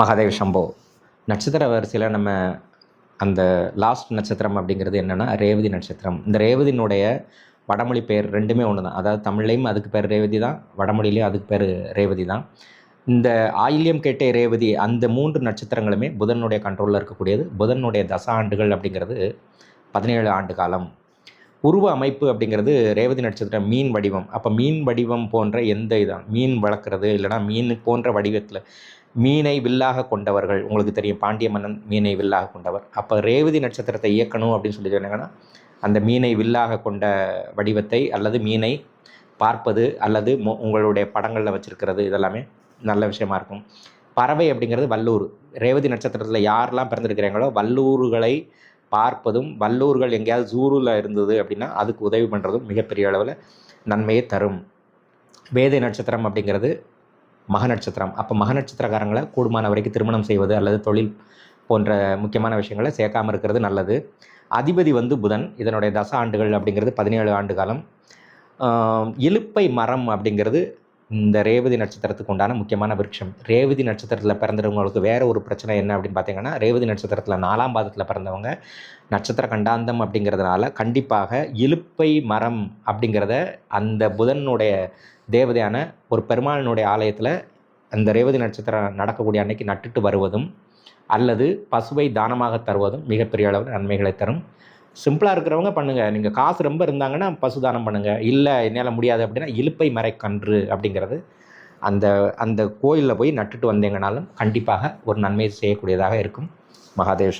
மகாதேவ் சம்போ. நட்சத்திர வரிசையில் நம்ம அந்த லாஸ்ட் நட்சத்திரம் அப்படிங்கிறது என்னென்னா ரேவதி நட்சத்திரம். இந்த ரேவதியினுடைய வடமொழி பேர் ரெண்டுமே ஒன்று தான் அதாவது தமிழ்லையும் அதுக்கு பேர் ரேவதி தான் வடமொழியிலையும் அதுக்கு பேர் ரேவதி தான். இந்த ஆயில்யம் கேட்டே ரேவதி அந்த மூன்று நட்சத்திரங்களுமே புதனுடைய கண்ட்ரோலில் இருக்கக்கூடியது. புதனுடைய தச ஆண்டுகள் அப்படிங்கிறது பதினேழு ஆண்டு காலம். உருவ அமைப்பு அப்படிங்கிறது ரேவதி நட்சத்திரம் மீன் வடிவம். அப்போ மீன் வடிவம் போன்ற எந்த இதான்? மீன் வளர்க்குறது இல்லைனா மீன் போன்ற வடிவத்தில் மீனை வில்லாக கொண்டவர்கள் உங்களுக்கு தெரியும் பாண்டிய மன்னன் மீனை வில்லாக கொண்டவர். அப்போ ரேவதி நட்சத்திரத்தை இயக்கணும் அப்படின்னு சொல்லி சொன்னாங்கன்னா அந்த மீனை வில்லாக கொண்ட வடிவத்தை அல்லது மீனை பார்ப்பது அல்லது உங்களுடைய படங்களில் வச்சுருக்கிறது இதெல்லாமே நல்ல விஷயமா இருக்கும். பறவை அப்படிங்கிறது வல்லூர். ரேவதி நட்சத்திரத்தில் யாரெல்லாம் பிறந்திருக்கிறாங்களோ வல்லூர்களை பார்ப்பதும் வல்லூர்கள் எங்கேயாவது ஜூரில் இருந்தது அப்படின்னா அதுக்கு உதவி பண்ணுறதும் மிகப்பெரிய அளவில் நன்மையை தரும். வேதை நட்சத்திரம் அப்படிங்கிறது மக நட்சத்திரம் அப்போ மக நட்சத்திரக்காரங்களை கூடுமான வரைக்கும் திருமணம் செய்வது அல்லது தொழில் போன்ற முக்கியமான விஷயங்களை சேர்க்காமல் இருக்கிறது நல்லது. அதிபதி வந்து புதன். இதனுடைய தச ஆண்டுகள் அப்படிங்கிறது பதினேழு ஆண்டு காலம். இலுப்பை மரம் அப்படிங்கிறது இந்த ரேவதி நட்சத்திரத்துக்கு உண்டான முக்கியமான விருட்சம். ரேவதி நட்சத்திரத்தில் பிறந்தவங்களுக்கு வேறு ஒரு பிரச்சனை என்ன அப்படின்னு பார்த்தீங்கன்னா ரேவதி நட்சத்திரத்தில் நாலாம் பாதத்தில் பிறந்தவங்க நட்சத்திர கண்டாந்தம் அப்படிங்கிறதுனால கண்டிப்பாக இலுப்பை மரம் அப்படிங்கிறத அந்த புதனுடைய தேவதையான ஒரு பெருமாளினுடைய ஆலயத்தில் அந்த ரேவதி நட்சத்திரம் நடக்கக்கூடிய அன்னைக்கு நட்டுட்டு வருவதும் அல்லது பசுவை தானமாக தருவதும் மிகப்பெரிய அளவில் நன்மைகளை தரும். சிம்பிளாக இருக்கிறவங்க பண்ணுங்கள் நீங்கள் காசு ரொம்ப இருந்தாங்கன்னா பசுதானம் பண்ணுங்கள் இல்லை என்னால் முடியாது அப்படின்னா இழுப்பை மறை கன்று அப்படிங்கிறது அந்த அந்த கோயிலில் போய் நட்டுட்டு வந்தீங்கனாலும் கண்டிப்பாக ஒரு நன்மை செய்யக்கூடியதாக இருக்கும். மகாதேவ்